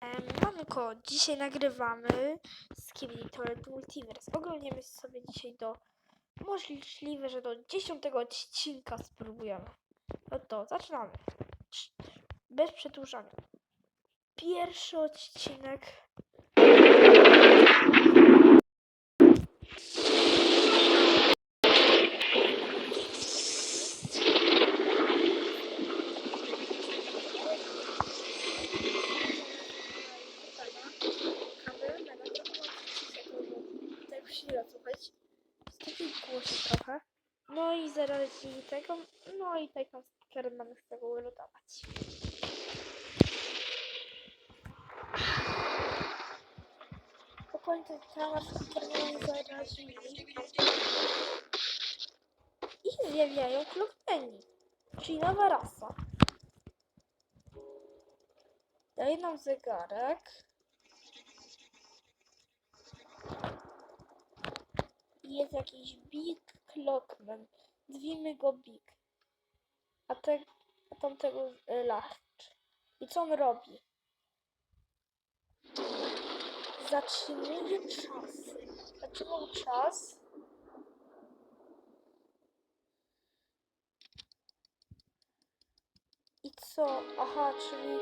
Manko, dzisiaj nagrywamy z Kibli Toilet Multiverse. Oglądamy sobie dzisiaj do, możliwe, że do 10 odcinka spróbujemy. No to zaczynamy. Cz- Bez przedłużania. Pierwszy odcinek. Tak chwilę słuchać. Jest taki głośny trochę. No i zaraz i tego. No i taką z tego ulotować. Po końcu sticker mamy zarazili. I zjawiają klopeni. Czyli nowa rasa. Daje nam zegarek. Jest jakiś Big Zwijmy go Big. A, te, a tamtego y, Larch. I co on robi? Zatrzymuje czas. Zatrzymał czas. I co? Aha, czyli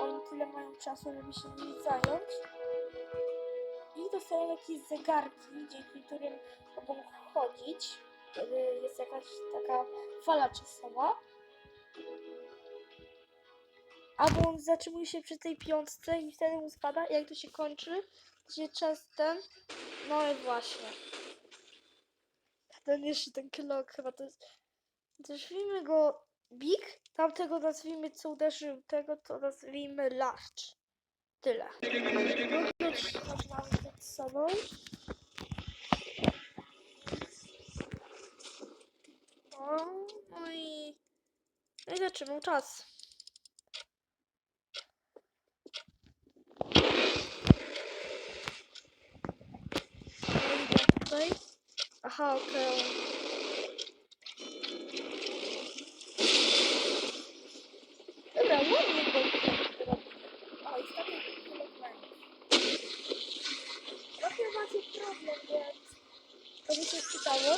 oni tyle mają czasu, żeby się nimi zająć. I dostają jakieś zegarki, dzięki którym mogą chodzić, kiedy jest jakaś taka fala czasowa. Albo on zatrzymuje się przy tej piątce i wtedy mu spada. Jak to się kończy, to się czas ten. No i właśnie. Ten jeszcze ten klok chyba to jest. Nazwijmy go Big. Tamtego nazwijmy co uderzył tego, to nazwijmy Larch. Tyle. Przed sobą. O, no i... No i zaczynamy czas. Tutaj. Aha, okej. Dobra, ładnie go tutaj robi. O, i statek kilogramów. Trochę macie problem, więc to mi się czytało.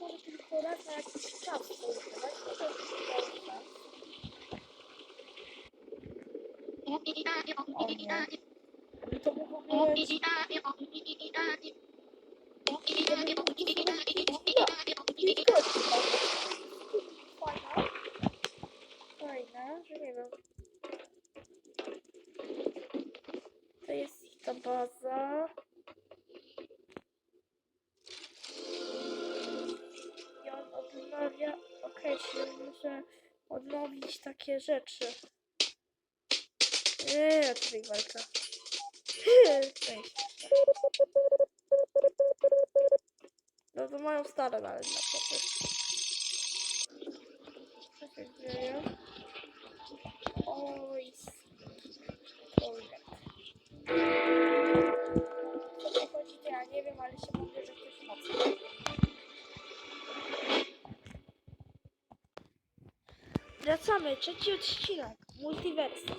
Może tylko raz na jakiś czas to używać. No to jest dobrze. O nie. I to by w ogóle... Fajna. Fajna, że nie wiem. To jest ich ta baza. Odnowić takie rzeczy. Eee, tutaj walka. Cześć. No to mają stare nawet na. Co się dzieje? Oj, Wracamy, trzeci odcinek, multiversum.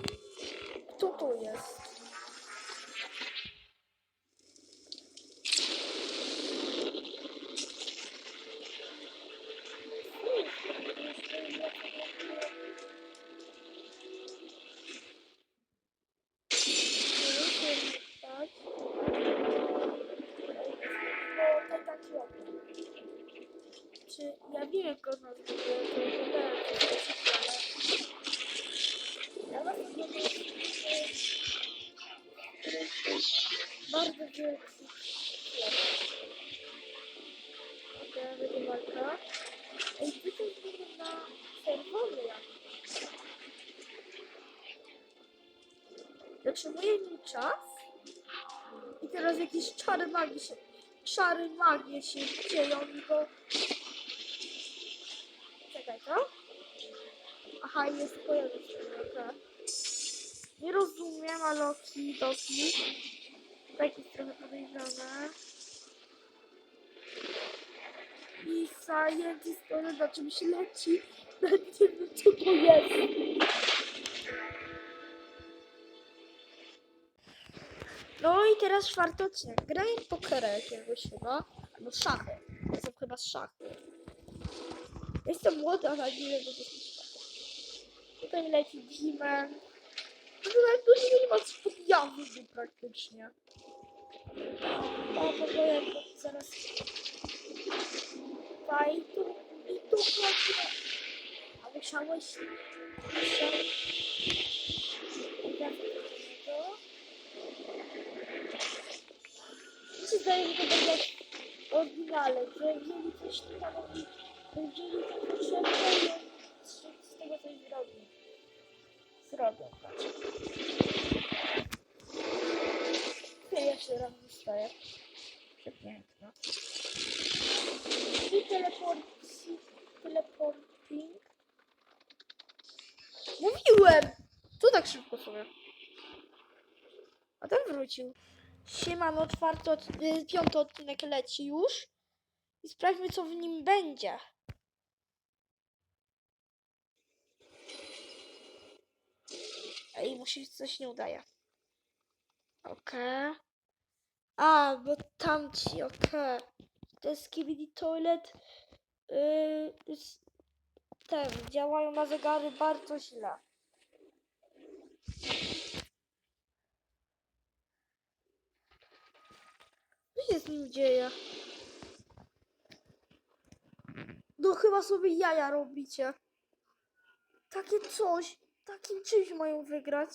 Kto tu jest? Bardzo wielki sklep. Okej, będzie walka. Ej, zmienię na czerwony jakiś. Zatrzymuje mi czas i teraz jakieś czary magii się, czary magie się dzieją go... Czekaj, to? Aha, jest dobra. Nie rozumiem, ale oki, doki. Tak jest trochę podejrzane. I scientist, to na czymś leci. Nawet nie wiem, co to jest. No i teraz czwarty odcinek. W pokera jakiegoś chyba. Albo szachy. Są chyba szachy. Jestem młoda, ale nie wiem, co to szachy. Tutaj leci Demon. To nawet dużo nie ma spod jawy praktycznie. O, bo zaraz... Tutaj, tu i tu kładzie. A musiałeś... Musiałeś... Jak to? Mi się zdaje, że to będzie oryginale, że wzięli coś tam i wzięli to potrzebne i on z tego coś zrobił. Zrobią, patrz. Ja jeszcze raz wystaję. Przepiękna. I teleporci, teleporting. Mówiłem! Co tak szybko sobie? A ten wrócił. Siemano, czwarty, od, y, piąty odcinek leci już. I sprawdźmy, co w nim będzie. Ej, mu się coś nie udaje. Okej. A, bo tamci, okej. To jest Skibidi Toilet. Yy, ten, działają na zegary bardzo źle. Się z nim dzieje? No chyba sobie jaja robicie. Takie coś, takim czymś mają wygrać.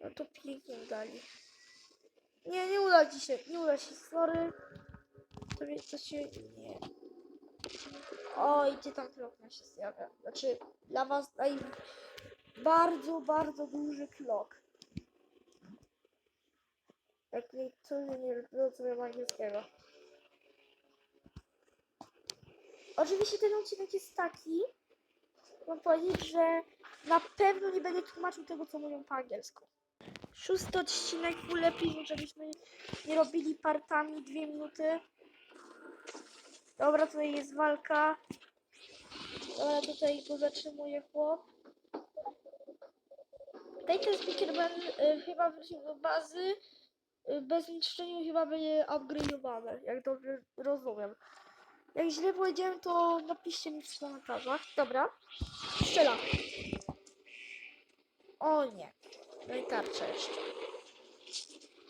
No to pięknie dali. Nie, nie uda ci się, nie uda się, sorry. To, to się, nie. Oj, gdzie tam klokna się zjawia. Znaczy, dla was daj bardzo, bardzo duży klok. Jak niektórzy nie rozumieją angielskiego. Oczywiście ten odcinek jest taki, mam powiedzieć, że na pewno nie będę tłumaczył tego, co mówią po angielsku. Szósty odcinek ulepił, żebyśmy nie robili partami dwie minuty. Dobra, tutaj jest walka. Dobra, tutaj go zatrzymuje chłop. Tutaj ten Speakerman y, chyba wrócił do bazy. Bez niszczenia chyba będzie upgrade'owane, jak dobrze rozumiem. Jak źle powiedziałem, to napiszcie mi w komentarzach. Dobra. Strzela. O nie. No i tarcza jeszcze.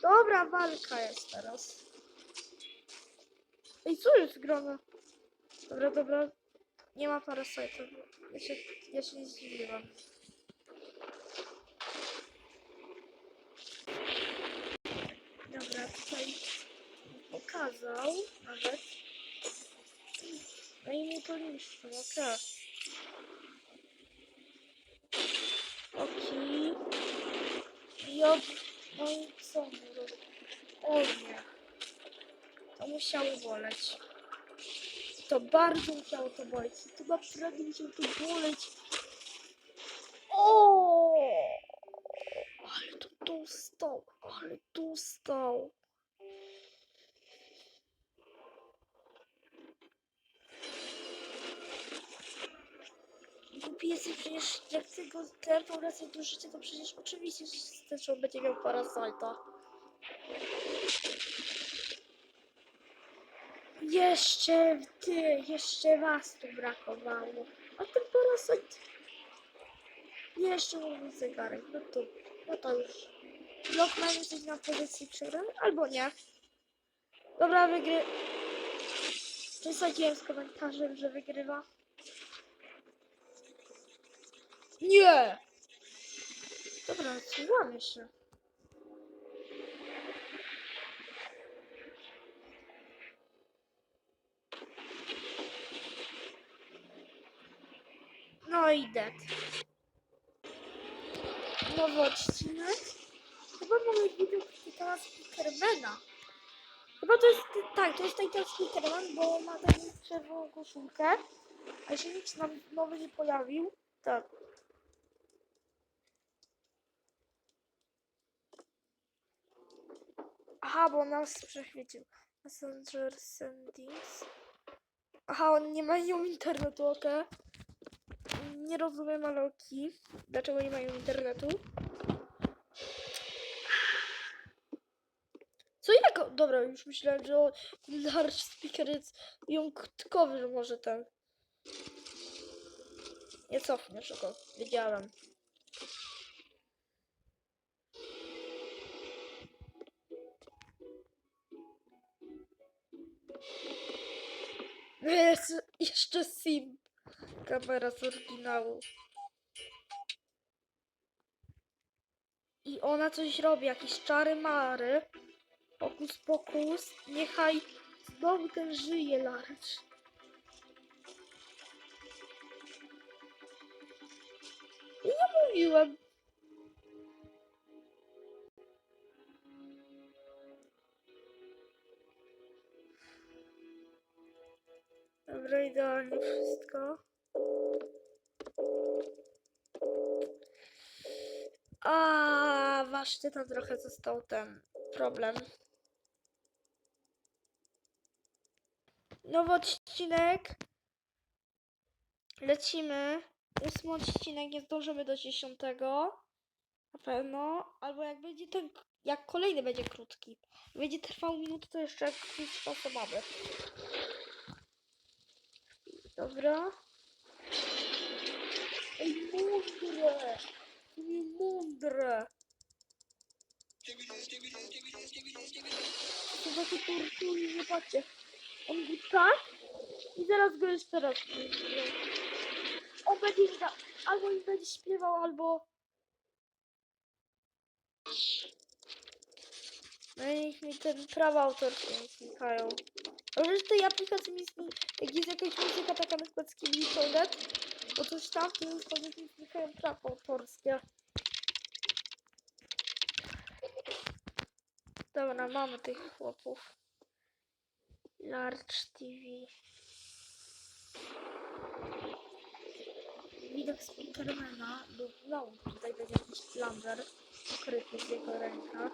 Dobra, walka jest teraz. Ej, co jest grane? Dobra, dobra. Nie ma parasajtów. Ja się, ja się nie zdziwiłam. Dobra, tutaj pokazał nawet. No i mu to niszczą, okej. No i co mu robi? O nie. To musiało boleć. To bardzo musiało to boleć. To naprawdę musiało to boleć. O! Ale to dostał. Ale dostał. Głupi jesteś przecież, jak ty go tepnął raz do życia, to przecież oczywiście że będzie miał parasajta. Jeszcze ty, jeszcze was tu brakowało. A ten parasajt... Jeszcze mój zegarek, no to, no to już. Lockman jesteś na pozycji przegrany, albo nie. Dobra, wygry... Przesadziłem z komentarzem, że wygrywa. Nie! Dobra, słuchamy się. No i dead. Nowy odcinek. Chyba mamy widok Titana Speakermana. Chyba to jest, tak, to jest Titan Speakerman, bo ma taką czerwoną koszulkę. A się nikt nam nowy nie pojawił. Tak. Aha, bo nas przechwycił. Messenger Sendings. Aha, on nie mają internetu, okej. Nie rozumiem, ale okej. Dlaczego nie mają internetu? Dobra, już myślałem, że o, large speaker jest jątkowy, że może ten. Nie cofniesz go, wiedziałem. Jest jeszcze sim. Kamera z oryginału. I ona coś robi, jakieś czary mary. Okus pokus. Niechaj znowu ten żyje larcz. I nie mówiłem. Dobra, idealnie wszystko. A właśnie tam trochę został ten problem. Nowy odcinek. Lecimy. Ósmy odcinek, nie zdążymy do dziesiątego. Na pewno. Albo jak będzie ten, jak kolejny będzie krótki. Będzie trwał minutę, to jeszcze krótszą mamy. Dobra. Ej, mądre! Nie mądre! To takie tortury, tak i zaraz go jeszcze raz. On będzie albo im będzie śpiewał, albo... No i niech mi ten prawa autorskie nie znikają. Ale w tej aplikacji mi zni- jak jest jakaś muzyka taka na przykład Toilet, bo coś tam, to już powiedz mi znikają prawa autorskie. Dobra, mamy tych chłopów. Large TV. Widok Spidermana lub no, tutaj będzie jakiś plunger ukryty w jego rękach.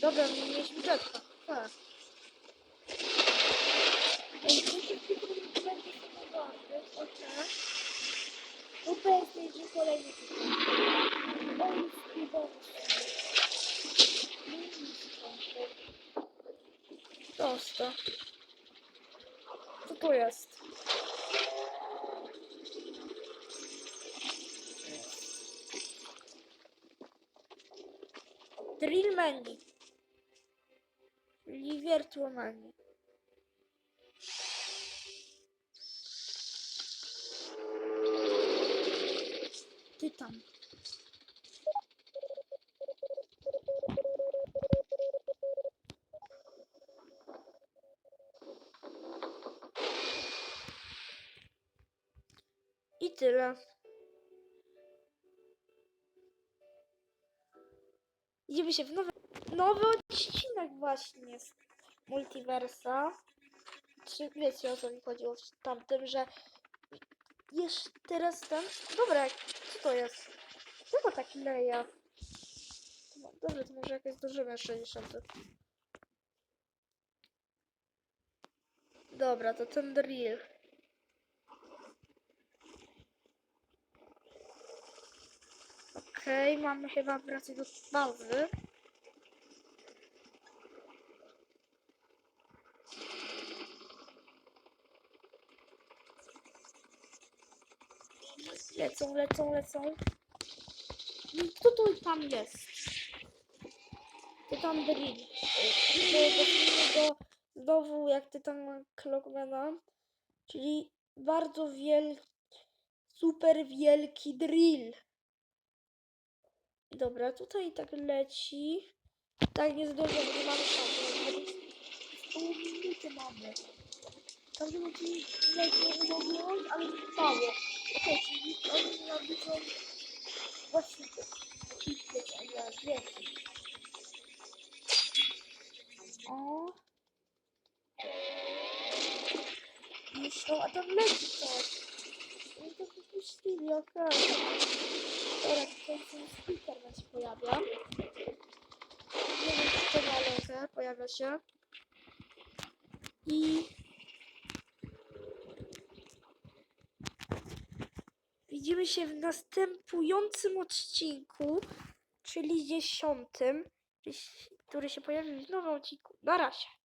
Dobra, mieliśmy rzeczka. Tak. Ej, to się kolejny skubowski. Prosto. Co to jest? Drillmani. Czyli wirtuomani. Tytan. I Idziemy się w nowy, nowy odcinek właśnie z Multiversa. Czy wiecie o co mi chodziło w tamtym, że jeszcze teraz ten... Dobra, co to jest? Czego tak leja? Dobrze, to może jakoś zdążymy 60. Dobra, to ten drill. Okej, mamy chyba wracać do bazy. Lecą, lecą, lecą. No Kto to tam jest? Ty tam drill. Do znowu jak ty tam Clockmana. Czyli bardzo wielki, super wielki drill. Dobra, tutaj tak leci. Tak nie zdążę, bo nie mamy szansy. Pół minuty mamy. Każdy odcinek nie mogło, ale trwało. Okej, czyli oni dużo właśnie odcinków, a nie więcej. O. Myślą, a tam leci coś. No to wypuścili, okej. Dobra, tutaj ten speaker się pojawia. Nie wiem, czy to pojawia się. I... Widzimy się w następującym odcinku, czyli dziesiątym. który się pojawi w nowym odcinku. Na razie.